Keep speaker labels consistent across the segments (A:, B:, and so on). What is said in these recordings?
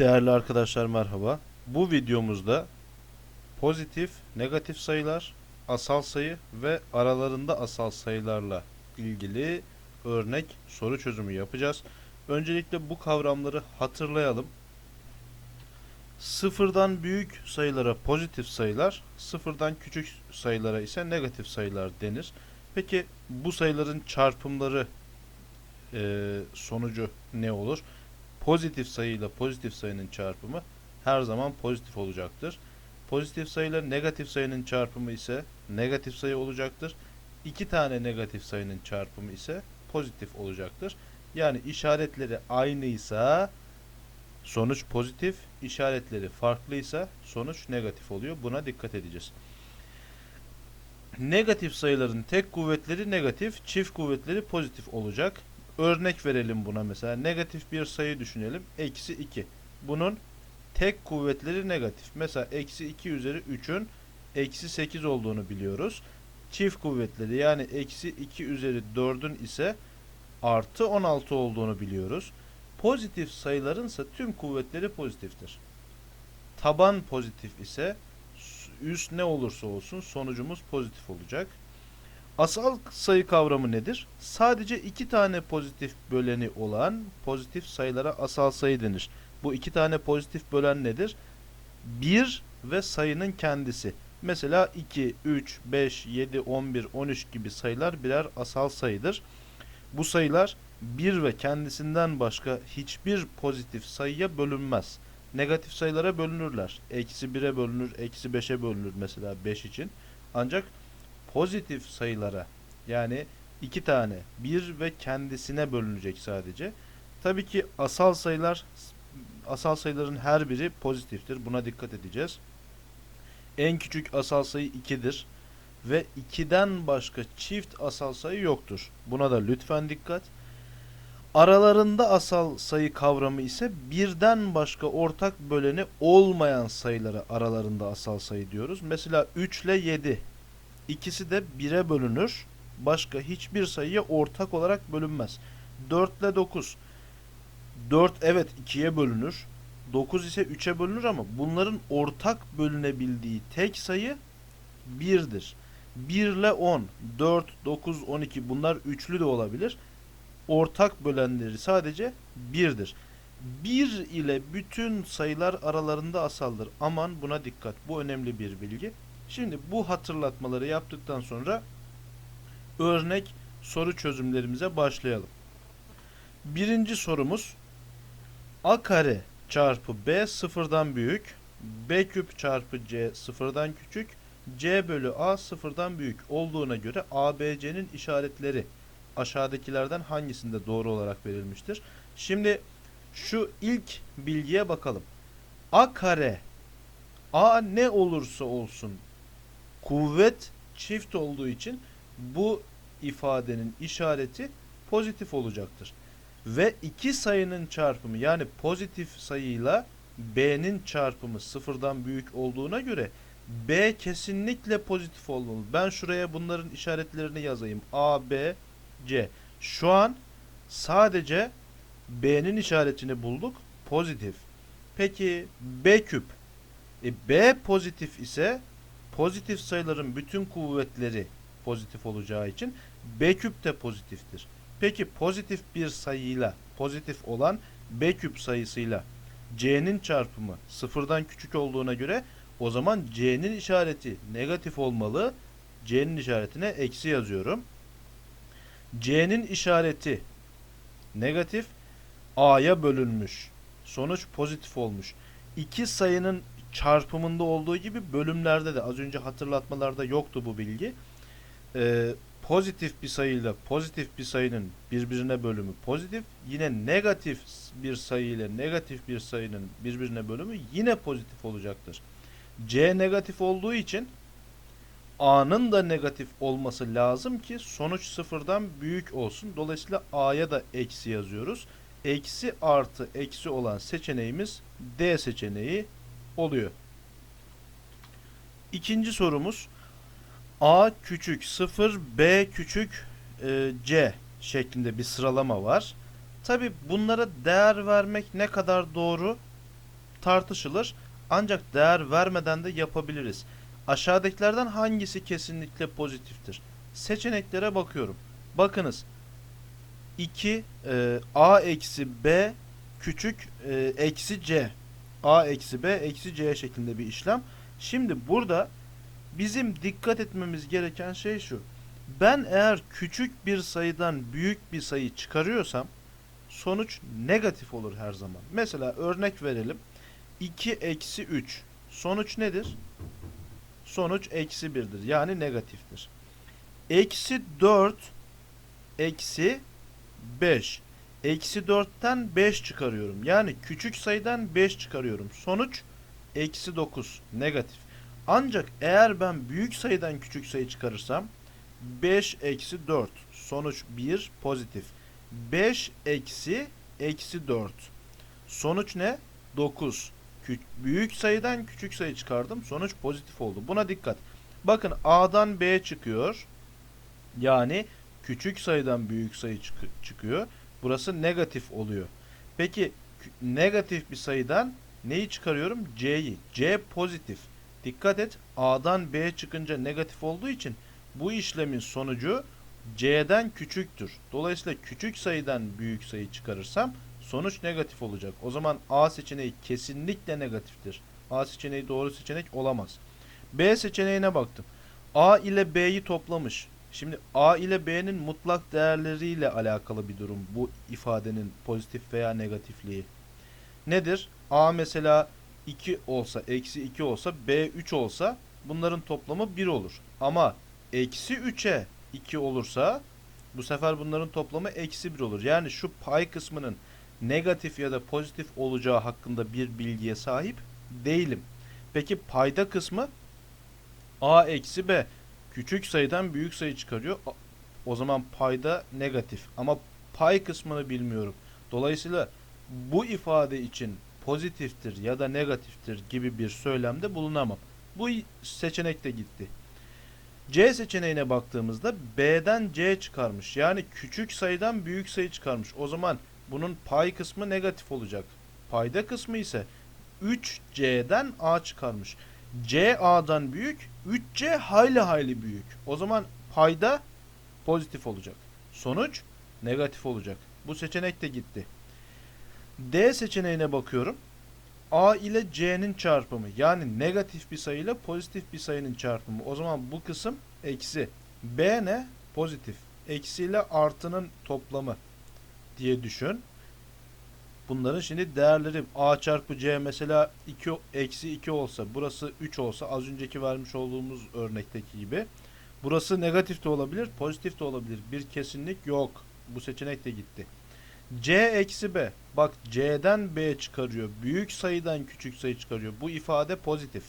A: Değerli arkadaşlar merhaba. Bu videomuzda pozitif, negatif sayılar, asal sayı ve aralarında asal sayılarla ilgili örnek soru çözümü yapacağız. Öncelikle bu kavramları hatırlayalım. Sıfırdan büyük sayılara pozitif sayılar, sıfırdan küçük sayılara ise negatif sayılar denir. Peki bu sayıların çarpımları eee, sonucu ne olur? Pozitif sayıyla pozitif sayının çarpımı her zaman pozitif olacaktır. Pozitif sayıyla negatif sayının çarpımı ise negatif sayı olacaktır. İki tane negatif sayının çarpımı ise pozitif olacaktır. Yani işaretleri aynıysa sonuç pozitif, işaretleri farklıysa sonuç negatif oluyor. Buna dikkat edeceğiz. Negatif sayıların tek kuvvetleri negatif, çift kuvvetleri pozitif olacak. Örnek verelim buna mesela. Negatif bir sayı düşünelim. Eksi 2. Bunun tek kuvvetleri negatif. Mesela eksi 2 üzeri 3'ün eksi 8 olduğunu biliyoruz. Çift kuvvetleri yani eksi 2 üzeri 4'ün ise artı 16 olduğunu biliyoruz. Pozitif sayıların ise tüm kuvvetleri pozitiftir. Taban pozitif ise üst ne olursa olsun sonucumuz pozitif olacak. Asal sayı kavramı nedir? Sadece iki tane pozitif böleni olan pozitif sayılara asal sayı denir. Bu iki tane pozitif bölen nedir? 1 ve sayının kendisi. Mesela 2, 3, 5, 7, 11, 13 gibi sayılar birer asal sayıdır. Bu sayılar 1 ve kendisinden başka hiçbir pozitif sayıya bölünmez. Negatif sayılara bölünürler. Eksi 1'e bölünür, eksi 5'e bölünür mesela 5 için. Ancak pozitif sayılara yani iki tane bir ve kendisine bölünecek sadece. Tabii ki asal sayılar asal sayıların her biri pozitiftir. Buna dikkat edeceğiz. En küçük asal sayı 2'dir ve 2'den başka çift asal sayı yoktur. Buna da lütfen dikkat. Aralarında asal sayı kavramı ise birden başka ortak böleni olmayan sayılara aralarında asal sayı diyoruz. Mesela 3 ile 7 İkisi de 1'e bölünür. Başka hiçbir sayıya ortak olarak bölünmez. 4 ile 9. 4 evet 2'ye bölünür. 9 ise 3'e bölünür ama bunların ortak bölünebildiği tek sayı 1'dir. 1 ile 10, 4, 9, 12 bunlar üçlü de olabilir. Ortak bölenleri sadece 1'dir. 1 ile bütün sayılar aralarında asaldır. Aman buna dikkat. Bu önemli bir bilgi. Şimdi bu hatırlatmaları yaptıktan sonra örnek soru çözümlerimize başlayalım. Birinci sorumuz a kare çarpı b sıfırdan büyük, b küp çarpı c sıfırdan küçük, c bölü a sıfırdan büyük olduğuna göre ABC'nin işaretleri aşağıdakilerden hangisinde doğru olarak verilmiştir? Şimdi şu ilk bilgiye bakalım. a kare a ne olursa olsun kuvvet çift olduğu için bu ifadenin işareti pozitif olacaktır. Ve iki sayının çarpımı yani pozitif sayıyla b'nin çarpımı sıfırdan büyük olduğuna göre b kesinlikle pozitif olmalı. Ben şuraya bunların işaretlerini yazayım. A, B, C. Şu an sadece b'nin işaretini bulduk. Pozitif. Peki b küp. E, b pozitif ise pozitif sayıların bütün kuvvetleri pozitif olacağı için b küp de pozitiftir. Peki pozitif bir sayıyla pozitif olan b küp sayısıyla c'nin çarpımı sıfırdan küçük olduğuna göre o zaman c'nin işareti negatif olmalı. c'nin işaretine eksi yazıyorum. c'nin işareti negatif a'ya bölünmüş. Sonuç pozitif olmuş. İki sayının çarpımında olduğu gibi bölümlerde de az önce hatırlatmalarda yoktu bu bilgi. Ee, pozitif bir sayıyla pozitif bir sayının birbirine bölümü pozitif. Yine negatif bir sayı ile negatif bir sayının birbirine bölümü yine pozitif olacaktır. C negatif olduğu için A'nın da negatif olması lazım ki sonuç sıfırdan büyük olsun. Dolayısıyla A'ya da eksi yazıyoruz. Eksi artı eksi olan seçeneğimiz D seçeneği oluyor. İkinci sorumuz A küçük 0 B küçük e, C şeklinde bir sıralama var. Tabi bunlara değer vermek ne kadar doğru tartışılır. Ancak değer vermeden de yapabiliriz. Aşağıdakilerden hangisi kesinlikle pozitiftir? Seçeneklere bakıyorum. Bakınız. 2 e, a eksi b küçük e, eksi c. a eksi b eksi c şeklinde bir işlem. Şimdi burada bizim dikkat etmemiz gereken şey şu. Ben eğer küçük bir sayıdan büyük bir sayı çıkarıyorsam sonuç negatif olur her zaman. Mesela örnek verelim. 2 eksi 3. Sonuç nedir? Sonuç eksi 1'dir. Yani negatiftir. Eksi 4 eksi 5. Eksi 4'ten 5 çıkarıyorum. Yani küçük sayıdan 5 çıkarıyorum. Sonuç eksi 9. Negatif. Ancak eğer ben büyük sayıdan küçük sayı çıkarırsam 5 eksi 4. Sonuç 1 pozitif. 5 eksi eksi 4. Sonuç ne? 9. Kü- büyük sayıdan küçük sayı çıkardım. Sonuç pozitif oldu. Buna dikkat. Bakın A'dan B çıkıyor. Yani küçük sayıdan büyük sayı çıkı- çıkıyor. Burası negatif oluyor. Peki negatif bir sayıdan neyi çıkarıyorum? C'yi. C pozitif. Dikkat et. A'dan B çıkınca negatif olduğu için bu işlemin sonucu C'den küçüktür. Dolayısıyla küçük sayıdan büyük sayı çıkarırsam sonuç negatif olacak. O zaman A seçeneği kesinlikle negatiftir. A seçeneği doğru seçenek olamaz. B seçeneğine baktım. A ile B'yi toplamış. Şimdi A ile B'nin mutlak değerleriyle alakalı bir durum bu ifadenin pozitif veya negatifliği. Nedir? A mesela 2 olsa, eksi 2 olsa, B 3 olsa bunların toplamı 1 olur. Ama eksi 3'e 2 olursa bu sefer bunların toplamı eksi 1 olur. Yani şu pay kısmının negatif ya da pozitif olacağı hakkında bir bilgiye sahip değilim. Peki payda kısmı a eksi b küçük sayıdan büyük sayı çıkarıyor. O zaman payda negatif ama pay kısmını bilmiyorum. Dolayısıyla bu ifade için pozitiftir ya da negatiftir gibi bir söylemde bulunamam. Bu seçenek de gitti. C seçeneğine baktığımızda B'den C çıkarmış. Yani küçük sayıdan büyük sayı çıkarmış. O zaman bunun pay kısmı negatif olacak. Payda kısmı ise 3C'den A çıkarmış. C A'dan büyük, 3C hayli hayli büyük. O zaman payda pozitif olacak. Sonuç negatif olacak. Bu seçenek de gitti. D seçeneğine bakıyorum. A ile C'nin çarpımı yani negatif bir sayı ile pozitif bir sayının çarpımı. O zaman bu kısım eksi. B ne? Pozitif. Eksi ile artının toplamı diye düşün. Bunların şimdi değerleri A çarpı C mesela 2 eksi 2 olsa burası 3 olsa az önceki vermiş olduğumuz örnekteki gibi. Burası negatif de olabilir pozitif de olabilir. Bir kesinlik yok. Bu seçenek de gitti. C eksi B. Bak C'den B çıkarıyor. Büyük sayıdan küçük sayı çıkarıyor. Bu ifade pozitif.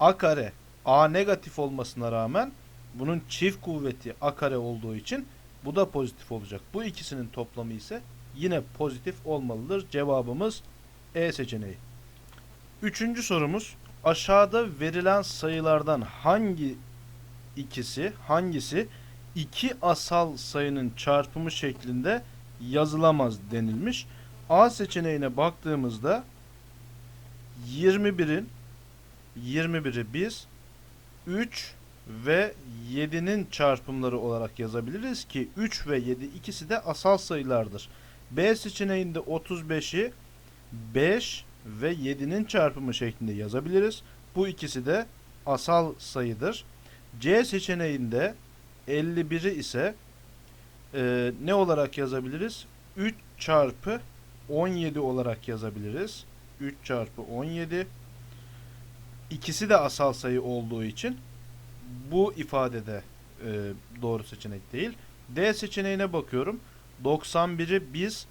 A: A kare A negatif olmasına rağmen bunun çift kuvveti A kare olduğu için bu da pozitif olacak. Bu ikisinin toplamı ise yine pozitif olmalıdır. Cevabımız E seçeneği. Üçüncü sorumuz aşağıda verilen sayılardan hangi ikisi hangisi iki asal sayının çarpımı şeklinde yazılamaz denilmiş. A seçeneğine baktığımızda 21'in 21'i biz 3 ve 7'nin çarpımları olarak yazabiliriz ki 3 ve 7 ikisi de asal sayılardır. B seçeneğinde 35'i 5 ve 7'nin çarpımı şeklinde yazabiliriz. Bu ikisi de asal sayıdır. C seçeneğinde 51'i ise e, ne olarak yazabiliriz? 3 çarpı 17 olarak yazabiliriz. 3 çarpı 17. İkisi de asal sayı olduğu için bu ifadede e, doğru seçenek değil. D seçeneğine bakıyorum. 91'i biz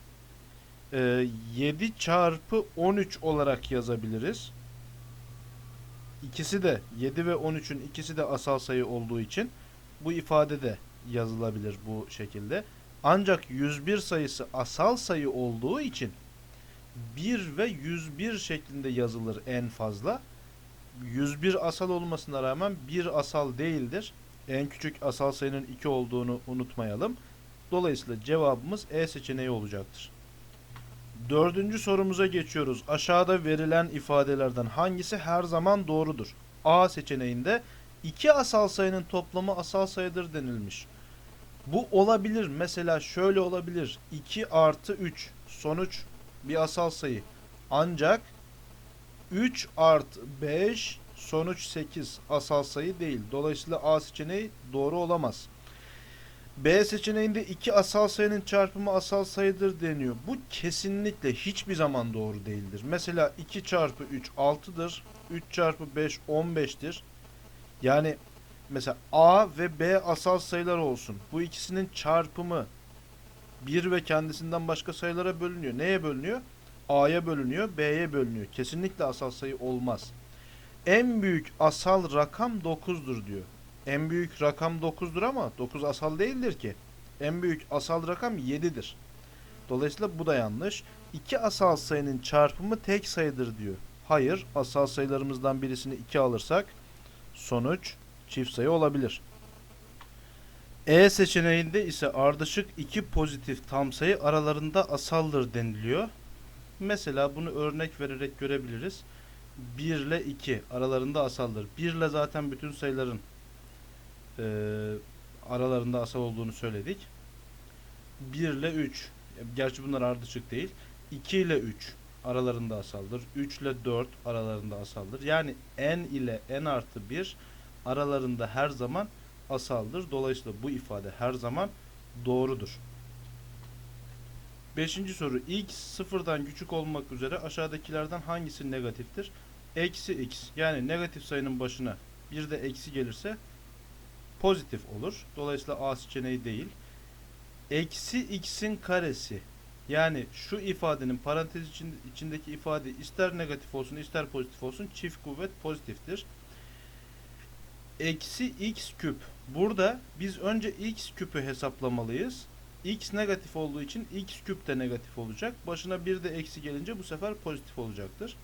A: e, 7 çarpı 13 olarak yazabiliriz. İkisi de 7 ve 13'ün ikisi de asal sayı olduğu için bu ifade de yazılabilir bu şekilde. Ancak 101 sayısı asal sayı olduğu için 1 ve 101 şeklinde yazılır en fazla. 101 asal olmasına rağmen 1 asal değildir. En küçük asal sayının 2 olduğunu unutmayalım. Dolayısıyla cevabımız E seçeneği olacaktır. Dördüncü sorumuza geçiyoruz. Aşağıda verilen ifadelerden hangisi her zaman doğrudur? A seçeneğinde iki asal sayının toplamı asal sayıdır denilmiş. Bu olabilir. Mesela şöyle olabilir. 2 artı 3 sonuç bir asal sayı. Ancak 3 artı 5 sonuç 8 asal sayı değil. Dolayısıyla A seçeneği doğru olamaz. B seçeneğinde iki asal sayının çarpımı asal sayıdır deniyor. Bu kesinlikle hiçbir zaman doğru değildir. Mesela 2 çarpı 3 6'dır. 3 çarpı 5 15'tir. Yani mesela A ve B asal sayılar olsun. Bu ikisinin çarpımı 1 ve kendisinden başka sayılara bölünüyor. Neye bölünüyor? A'ya bölünüyor, B'ye bölünüyor. Kesinlikle asal sayı olmaz. En büyük asal rakam 9'dur diyor. En büyük rakam 9'dur ama 9 asal değildir ki. En büyük asal rakam 7'dir. Dolayısıyla bu da yanlış. İki asal sayının çarpımı tek sayıdır diyor. Hayır, asal sayılarımızdan birisini 2 alırsak sonuç çift sayı olabilir. E seçeneğinde ise ardışık iki pozitif tam sayı aralarında asaldır deniliyor. Mesela bunu örnek vererek görebiliriz. 1 ile 2 aralarında asaldır. 1 ile zaten bütün sayıların e, aralarında asal olduğunu söyledik. 1 ile 3 gerçi bunlar ardışık değil. 2 ile 3 aralarında asaldır. 3 ile 4 aralarında asaldır. Yani n ile n artı 1 aralarında her zaman asaldır. Dolayısıyla bu ifade her zaman doğrudur. Beşinci soru. x sıfırdan küçük olmak üzere aşağıdakilerden hangisi negatiftir? Eksi x. Yani negatif sayının başına bir de eksi gelirse pozitif olur. Dolayısıyla A seçeneği değil. Eksi x'in karesi. Yani şu ifadenin parantez için, içindeki ifade ister negatif olsun ister pozitif olsun çift kuvvet pozitiftir. Eksi x küp. Burada biz önce x küpü hesaplamalıyız. x negatif olduğu için x küp de negatif olacak. Başına bir de eksi gelince bu sefer pozitif olacaktır.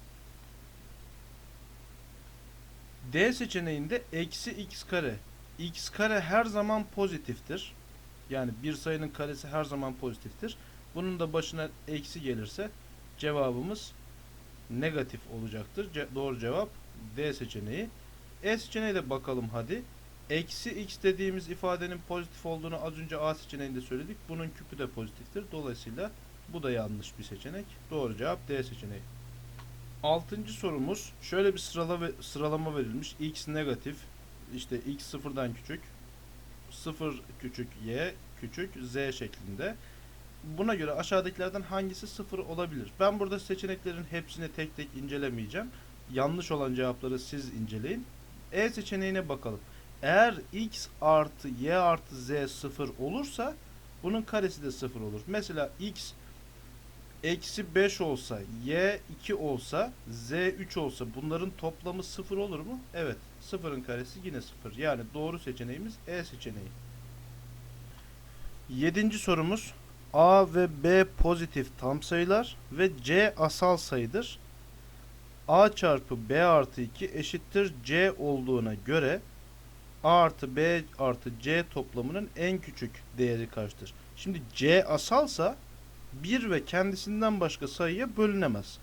A: D seçeneğinde eksi x kare. X kare her zaman pozitiftir. Yani bir sayının karesi her zaman pozitiftir. Bunun da başına eksi gelirse cevabımız negatif olacaktır. Ce doğru cevap D seçeneği. E seçeneği de bakalım hadi. Eksi x dediğimiz ifadenin pozitif olduğunu az önce A seçeneğinde söyledik. Bunun küpü de pozitiftir. Dolayısıyla bu da yanlış bir seçenek. Doğru cevap D seçeneği. Altıncı sorumuz şöyle bir sıralama verilmiş. X negatif, işte x sıfırdan küçük, sıfır küçük y küçük z şeklinde. Buna göre aşağıdakilerden hangisi sıfır olabilir? Ben burada seçeneklerin hepsini tek tek incelemeyeceğim. Yanlış olan cevapları siz inceleyin. E seçeneğine bakalım. Eğer x artı y artı z sıfır olursa bunun karesi de sıfır olur. Mesela x eksi 5 olsa, y 2 olsa, z 3 olsa bunların toplamı 0 olur mu? Evet. 0'ın karesi yine 0. Yani doğru seçeneğimiz E seçeneği. Yedinci sorumuz. A ve B pozitif tam sayılar ve C asal sayıdır. A çarpı B artı 2 eşittir C olduğuna göre A artı B artı C toplamının en küçük değeri kaçtır? Şimdi C asalsa 1 ve kendisinden başka sayıya bölünemez.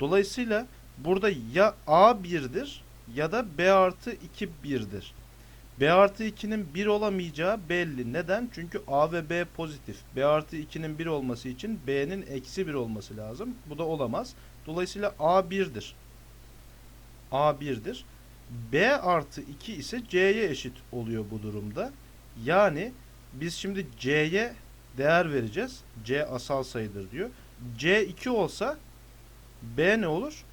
A: Dolayısıyla burada ya A 1'dir ya da B artı 2 1'dir. B artı 2'nin 1 olamayacağı belli. Neden? Çünkü A ve B pozitif. B artı 2'nin 1 olması için B'nin eksi 1 olması lazım. Bu da olamaz. Dolayısıyla A 1'dir. A 1'dir. B artı 2 ise C'ye eşit oluyor bu durumda. Yani biz şimdi C'ye değer vereceğiz. C asal sayıdır diyor. C 2 olsa B ne olur?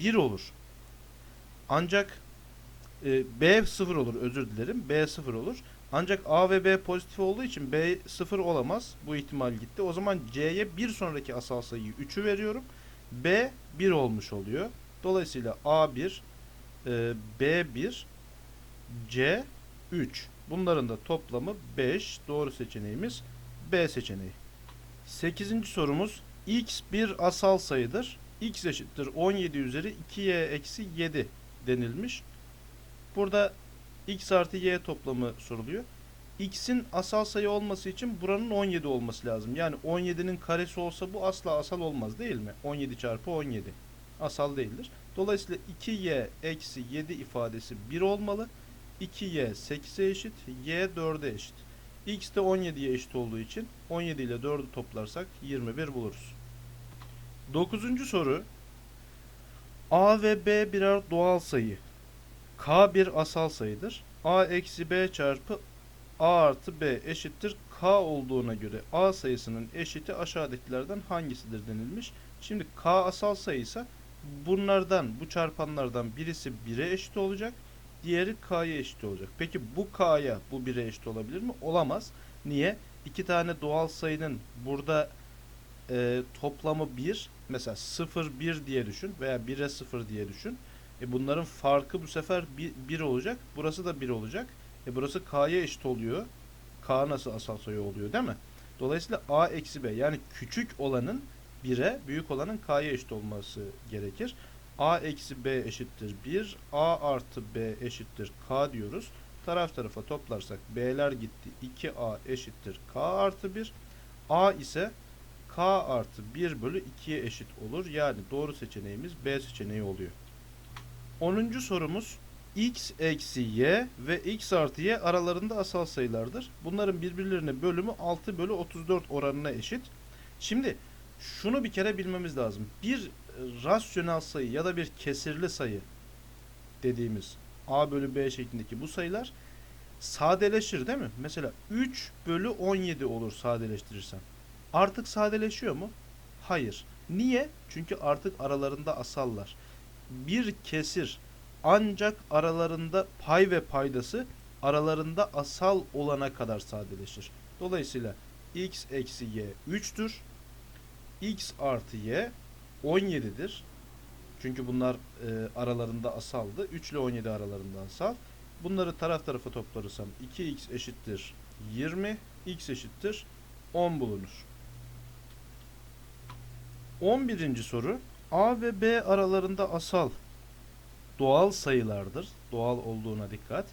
A: 1 olur. Ancak e, B 0 olur özür dilerim. B 0 olur. Ancak A ve B pozitif olduğu için B 0 olamaz. Bu ihtimal gitti. O zaman C'ye bir sonraki asal sayıyı 3'ü veriyorum. B 1 olmuş oluyor. Dolayısıyla A 1 e, B 1 C 3. Bunların da toplamı 5. Doğru seçeneğimiz B seçeneği. 8. sorumuz x bir asal sayıdır. x eşittir 17 üzeri 2y eksi 7 denilmiş. Burada x artı y toplamı soruluyor. x'in asal sayı olması için buranın 17 olması lazım. Yani 17'nin karesi olsa bu asla asal olmaz değil mi? 17 çarpı 17 asal değildir. Dolayısıyla 2y eksi 7 ifadesi 1 olmalı. 2y 8'e eşit, y 4'e eşit. x de 17'ye eşit olduğu için 17 ile 4'ü toplarsak 21 buluruz. 9. soru a ve b birer doğal sayı. k bir asal sayıdır. a eksi b çarpı a artı b eşittir k olduğuna göre a sayısının eşiti aşağıdakilerden hangisidir denilmiş. Şimdi k asal sayıysa bunlardan bu çarpanlardan birisi 1'e eşit olacak. Diğeri k'ya eşit olacak. Peki bu k'ya bu 1'e eşit olabilir mi? Olamaz. Niye? İki tane doğal sayının burada e, toplamı 1. Mesela 0 1 diye düşün veya 1'e 0 diye düşün. E bunların farkı bu sefer 1 olacak. Burası da 1 olacak. E burası k'ya eşit oluyor. K nasıl asal sayı oluyor değil mi? Dolayısıyla a eksi b yani küçük olanın 1'e büyük olanın k'ya eşit olması gerekir. a eksi b eşittir 1. a artı b eşittir k diyoruz. Taraf tarafa toplarsak b'ler gitti. 2a eşittir k artı 1. a ise k artı 1 bölü 2'ye eşit olur. Yani doğru seçeneğimiz b seçeneği oluyor. 10. sorumuz x eksi y ve x artı y aralarında asal sayılardır. Bunların birbirlerine bölümü 6 bölü 34 oranına eşit. Şimdi şunu bir kere bilmemiz lazım. Bir rasyonel sayı ya da bir kesirli sayı dediğimiz a bölü b şeklindeki bu sayılar sadeleşir değil mi? Mesela 3 bölü 17 olur sadeleştirirsem. Artık sadeleşiyor mu? Hayır. Niye? Çünkü artık aralarında asallar. Bir kesir ancak aralarında pay ve paydası aralarında asal olana kadar sadeleşir. Dolayısıyla x eksi y 3'tür. x artı y 17'dir. Çünkü bunlar e, aralarında asaldı. 3 ile 17 aralarında asal. Bunları taraf tarafa toplarırsam 2x eşittir 20, x eşittir 10 bulunur. 11. soru a ve b aralarında asal doğal sayılardır. Doğal olduğuna dikkat.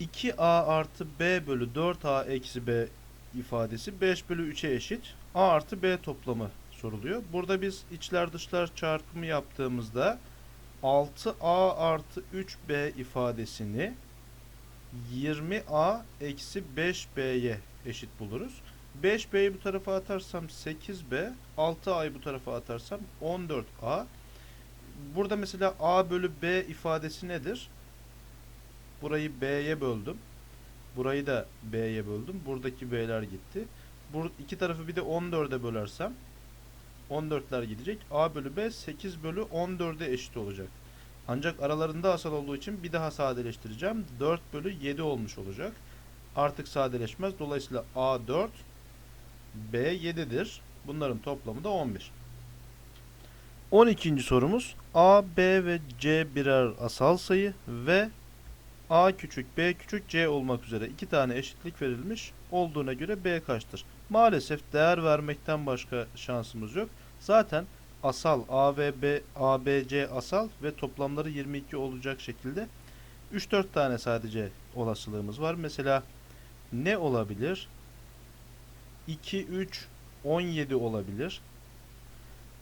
A: 2a artı b bölü 4a eksi b ifadesi 5 bölü 3'e eşit. a artı b toplamı soruluyor. Burada biz içler dışlar çarpımı yaptığımızda 6a artı 3b ifadesini 20a eksi 5b'ye eşit buluruz. 5b'yi bu tarafa atarsam 8b, 6a'yı bu tarafa atarsam 14a. Burada mesela a bölü b ifadesi nedir? Burayı b'ye böldüm. Burayı da b'ye böldüm. Buradaki b'ler gitti. Bu iki tarafı bir de 14'e bölersem 14'ler gidecek. A bölü B 8 bölü 14'e eşit olacak. Ancak aralarında asal olduğu için bir daha sadeleştireceğim. 4 bölü 7 olmuş olacak. Artık sadeleşmez. Dolayısıyla A 4 B 7'dir. Bunların toplamı da 11. 12. sorumuz A, B ve C birer asal sayı ve A küçük, B küçük, C olmak üzere iki tane eşitlik verilmiş olduğuna göre B kaçtır? Maalesef değer vermekten başka şansımız yok. Zaten asal A ve B, A, B, C asal ve toplamları 22 olacak şekilde 3-4 tane sadece olasılığımız var. Mesela ne olabilir? 2, 3, 17 olabilir.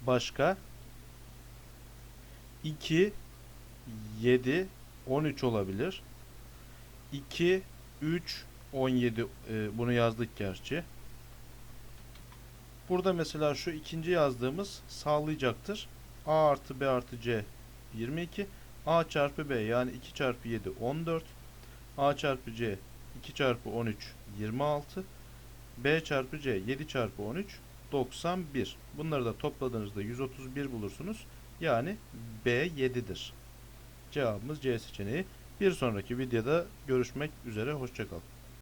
A: Başka? 2, 7, 13 olabilir. 2, 3, 17 e, bunu yazdık gerçi. Burada mesela şu ikinci yazdığımız sağlayacaktır. A artı B artı C 22. A çarpı B yani 2 çarpı 7 14. A çarpı C 2 çarpı 13 26. B çarpı C 7 çarpı 13 91. Bunları da topladığınızda 131 bulursunuz. Yani B 7'dir. Cevabımız C seçeneği. Bir sonraki videoda görüşmek üzere. Hoşçakalın.